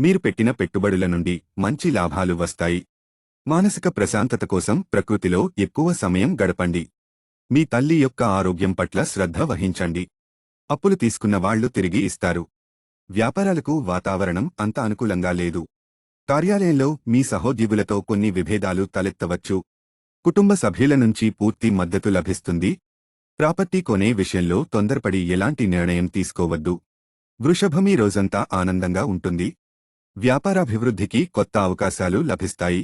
మీరు పెట్టిన పెట్టుబడుల నుండి మంచి లాభాలు వస్తాయి. మానసిక ప్రశాంతత కోసం ప్రకృతిలో ఎక్కువ సమయం గడపండి. మీ తల్లి యొక్క ఆరోగ్యం పట్ల శ్రద్ధ వహించండి. అప్పులు తీసుకున్న వాళ్ళు తిరిగి ఇస్తారు. వ్యాపారాలకు వాతావరణం అంత అనుకూలంగా లేదు. కార్యాలయంలో మీ సహోద్యోగులతో కొన్ని విభేదాలు తలెత్తవచ్చు. కుటుంబ సభ్యుల నుంచి పూర్తి మద్దతు లభిస్తుంది. ప్రాపర్టీ కొనే విషయంలో తొందరపడి ఎలాంటి నిర్ణయం తీసుకోవద్దు. వృషభమి రోజంతా ఆనందంగా ఉంటుంది. వ్యాపారాభివృద్ధికి కొత్త అవకాశాలు లభిస్తాయి.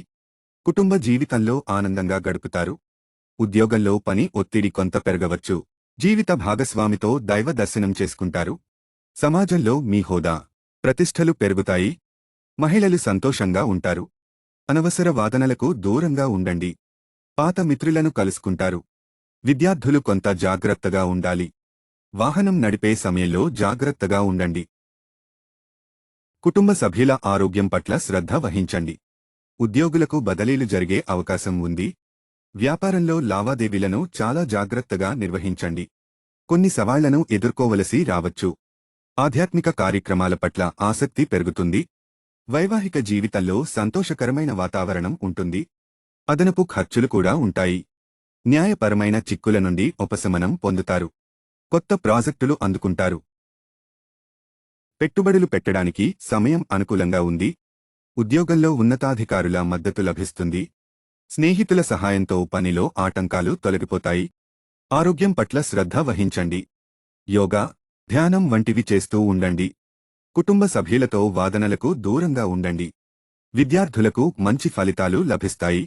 కుటుంబ జీవితంలో ఆనందంగా గడుపుతారు. ఉద్యోగంలో పని ఒత్తిడి కొంత పెరగవచ్చు. జీవిత భాగస్వామితో దైవ దర్శనం చేసుకుంటారు. సమాజంలో మీ హోదా ప్రతిష్టలు పెరుగుతాయి. మహిళలు సంతోషంగా ఉంటారు. అనవసర వాదనలకు దూరంగా ఉండండి. పాత మిత్రులను కలుసుకుంటారు. విద్యార్థులు కొంత జాగ్రత్తగా ఉండాలి. వాహనం నడిపే సమయంలో జాగ్రత్తగా ఉండండి. కుటుంబ సభ్యుల ఆరోగ్యం పట్ల శ్రద్ధ వహించండి. ఉద్యోగులకు బదిలీలు జరిగే అవకాశం ఉంది. వ్యాపారంలో లావాదేవీలను చాలా జాగ్రత్తగా నిర్వహించండి. కొన్ని సవాళ్ళను ఎదుర్కోవలసి రావచ్చు. ఆధ్యాత్మిక కార్యక్రమాల పట్ల ఆసక్తి పెరుగుతుంది. వైవాహిక జీవితంలో సంతోషకరమైన వాతావరణం ఉంటుంది. అదనపు ఖర్చులు కూడా ఉంటాయి. న్యాయపరమైన చిక్కుల నుండి ఉపశమనం పొందుతారు. కొత్త ప్రాజెక్టులు అందుకుంటారు. పెట్టుబడులు పెట్టడానికి సమయం అనుకూలంగా ఉంది. ఉద్యోగంలో ఉన్నతాధికారుల మద్దతు లభిస్తుంది. స్నేహితుల సహాయంతో పనిలో ఆటంకాలు తొలగిపోతాయి. ఆరోగ్యం పట్ల శ్రద్ధ వహించండి. యోగా ధ్యానం వంటివి చేస్తూ ఉండండి. కుటుంబ సభ్యులతో వాదనలకు దూరంగా ఉండండి. విద్యార్థులకు మంచి ఫలితాలు లభిస్తాయి.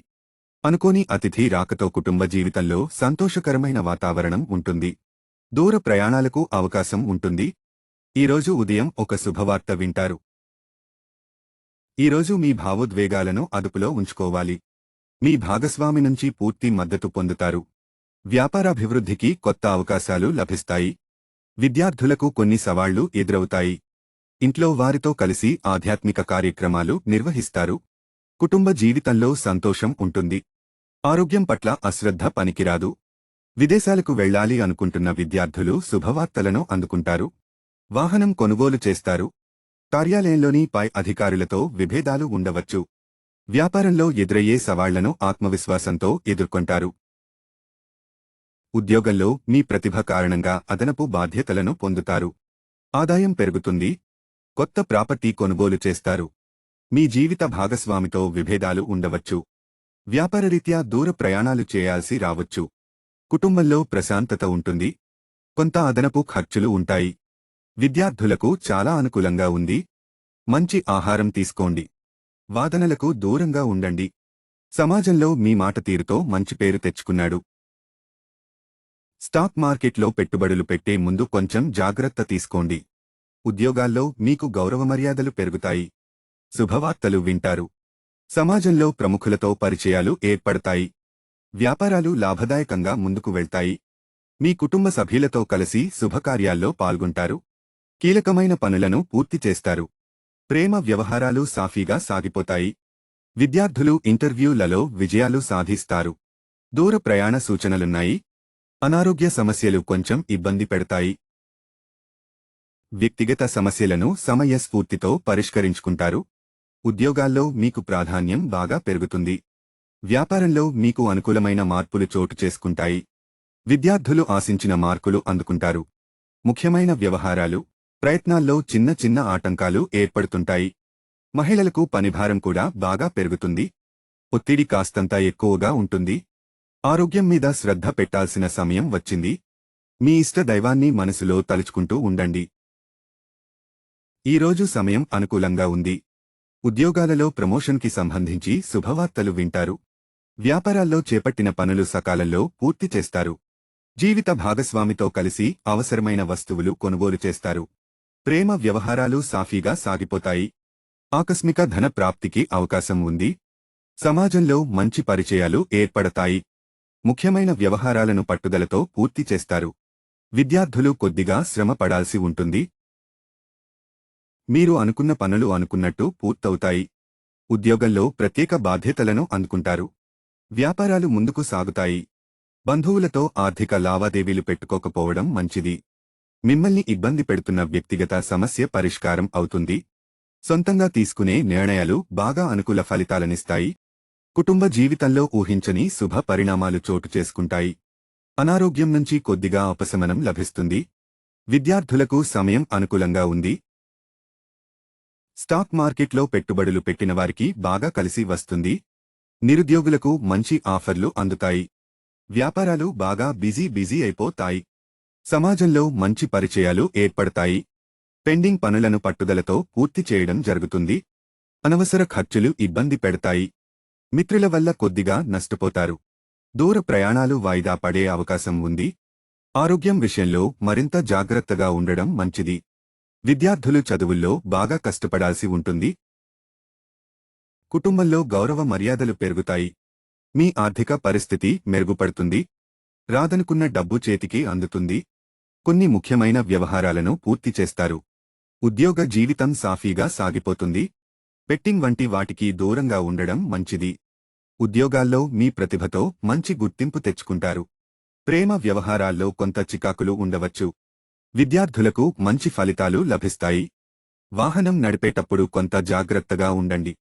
అనుకోని అతిథి రాకతో కుటుంబ జీవితంలో సంతోషకరమైన వాతావరణం ఉంటుంది. దూర ప్రయాణాలకు అవకాశం ఉంటుంది. ఈరోజు ఉదయం ఒక శుభవార్త వింటారు. ఈరోజు మీ భావోద్వేగాలను అదుపులో ఉంచుకోవాలి. మీ భాగస్వామి నుంచి పూర్తి మద్దతు పొందుతారు. వ్యాపారాభివృద్ధికి కొత్త అవకాశాలు లభిస్తాయి. విద్యార్థులకు కొన్ని సవాళ్ళు ఎదురవుతాయి. ఇంట్లో వారితో కలిసి ఆధ్యాత్మిక కార్యక్రమాలు నిర్వహిస్తారు. కుటుంబ జీవితంలో సంతోషం ఉంటుంది. ఆరోగ్యం పట్ల అశ్రద్ధ పనికిరాదు. విదేశాలకు వెళ్ళాలి అనుకుంటున్న విద్యార్థులు శుభవార్తలను అందుకుంటారు. వాహనం కొనుగోలు చేస్తారు. కార్యాలయంలోని పై అధికారులతో విభేదాలు ఉండవచ్చు. వ్యాపారంలో ఎదురయ్యే సవాళ్ళను ఆత్మవిశ్వాసంతో ఎదుర్కొంటారు. ఉద్యోగంలో మీ ప్రతిభ కారణంగా అదనపు బాధ్యతలను పొందుతారు. ఆదాయం పెరుగుతుంది. కొత్త ప్రాపర్టీ కొనుగోలు చేస్తారు. మీ జీవిత భాగస్వామితో విభేదాలు ఉండవచ్చు. వ్యాపారరీత్యా దూర ప్రయాణాలు చేయాల్సి రావచ్చు. కుటుంబంలో ప్రశాంతత ఉంటుంది. కొంత అదనపు ఖర్చులు ఉంటాయి. విద్యార్థులకు చాలా అనుకూలంగా ఉంది. మంచి ఆహారం తీసుకోండి. వాదనలకు దూరంగా ఉండండి. సమాజంలో మీ మాట తీరుతో మంచి పేరు తెచ్చుకున్నాడు. స్టాక్ మార్కెట్లో పెట్టుబడులు పెట్టే ముందు కొంచెం జాగ్రత్త తీసుకోండి. ఉద్యోగాల్లో మీకు గౌరవ మర్యాదలు పెరుగుతాయి. శుభవార్తలు వింటారు. సమాజంలో ప్రముఖులతో పరిచయాలు ఏర్పడతాయి. వ్యాపారాలు లాభదాయకంగా ముందుకు వెళ్తాయి. మీ కుటుంబ సభ్యులతో కలిసి శుభకార్యాల్లో పాల్గొంటారు. కీలకమైన పనులను పూర్తి చేస్తారు. ప్రేమ వ్యవహారాలు సాఫీగా సాగిపోతాయి. విద్యార్థులు ఇంటర్వ్యూలలో విజయాలు సాధిస్తారు. దూర ప్రయాణ సూచనలున్నాయి. అనారోగ్య సమస్యలు కొంచెం ఇబ్బంది పెడతాయి. వ్యక్తిగత సమస్యలను సమయస్ఫూర్తితో పరిష్కరించుకుంటారు. ఉద్యోగాల్లో మీకు ప్రాధాన్యం బాగా పెరుగుతుంది. వ్యాపారంలో మీకు అనుకూలమైన మార్పులు చోటు చేసుకుంటాయి. విద్యార్థులు ఆశించిన మార్కులు అందుకుంటారు. ముఖ్యమైన వ్యవహారాలు ప్రయత్నాల్లో చిన్న చిన్న ఆటంకాలు ఏర్పడుతుంటాయి. మహిళలకు పనిభారం కూడా బాగా పెరుగుతుంది. ఒత్తిడి కాస్తంత ఎక్కువగా ఉంటుంది. ఆరోగ్యం మీద శ్రద్ధ పెట్టాల్సిన సమయం వచ్చింది. మీ ఇష్ట దైవాన్ని మనసులో తలుచుకుంటూ ఉండండి. ఈరోజు సమయం అనుకూలంగా ఉంది. ఉద్యోగాలలో ప్రమోషన్కి సంబంధించి శుభవార్తలు వింటారు. వ్యాపారాల్లో చేపట్టిన పనులు సకాలంలో పూర్తి చేస్తారు. జీవిత భాగస్వామితో కలిసి అవసరమైన వస్తువులు కొనుగోలు చేస్తారు. ప్రేమ వ్యవహారాలు సాఫీగా సాగిపోతాయి. ఆకస్మిక ధన ప్రాప్తికి అవకాశం ఉంది. సమాజంలో మంచి పరిచయాలు ఏర్పడతాయి. ముఖ్యమైన వ్యవహారాలను పట్టుదలతో పూర్తి చేస్తారు. విద్యార్థులు కొద్దిగా శ్రమ పడాల్సి ఉంటుంది. మీరు అనుకున్న పనులు అనుకున్నట్టు పూర్తవుతాయి. ఉద్యోగంలో ప్రత్యేక బాధ్యతలను అందుకుంటారు. వ్యాపారాలు ముందుకు సాగుతాయి. బంధువులతో ఆర్థిక లావాదేవీలు పెట్టుకోకపోవడం మంచిది. మిమ్మల్ని ఇబ్బంది పెడుతున్న వ్యక్తిగత సమస్య పరిష్కారం అవుతుంది. సొంతంగా తీసుకునే నిర్ణయాలు బాగా అనుకూల ఫలితాలనిస్తాయి. కుటుంబ జీవితంలో ఊహించని శుభ పరిణామాలు చోటు చేసుకుంటాయి. అనారోగ్యం నుంచి కొద్దిగా ఉపశమనం లభిస్తుంది. విద్యార్థులకు సమయం అనుకూలంగా ఉంది. స్టాక్ మార్కెట్లో పెట్టుబడులు పెట్టిన వారికి బాగా కలిసి వస్తుంది. నిరుద్యోగులకు మంచి ఆఫర్లు అందుతాయి. వ్యాపారాలు బాగా బిజీ బిజీ అయిపోతాయి. సమాజంలో మంచి పరిచయాలు ఏర్పడతాయి. పెండింగ్ పనులను పట్టుదలతో పూర్తి చేయడం జరుగుతుంది. అనవసర ఖర్చులు ఇబ్బంది పెడతాయి. మిత్రుల వల్ల కొద్దిగా నష్టపోతారు. దూర ప్రయాణాలు వాయిదా పడే అవకాశం ఉంది. ఆరోగ్యం విషయంలో మరింత జాగ్రత్తగా ఉండడం మంచిది. విద్యార్థులు చదువుల్లో బాగా కష్టపడాల్సి ఉంటుంది. కుటుంబంలో గౌరవ మర్యాదలు పెరుగుతాయి. మీ ఆర్థిక పరిస్థితి మెరుగుపడుతుంది. రాదనుకున్న డబ్బు చేతికి అందుతుంది. కొన్ని ముఖ్యమైన వ్యవహారాలను పూర్తి చేస్తారు. ఉద్యోగ జీవితం సాఫీగా సాగిపోతుంది. పెట్టింగ్ వంటి వాటికి దూరంగా ఉండడం మంచిది. ఉద్యోగాల్లో మీ ప్రతిభతో మంచి గుర్తింపు తెచ్చుకుంటారు. ప్రేమ వ్యవహారాల్లో కొంత చికాకులు ఉండవచ్చు. విద్యార్థులకు మంచి ఫలితాలు లభిస్తాయి. వాహనం నడిపేటప్పుడు కొంత జాగ్రత్తగా ఉండండి.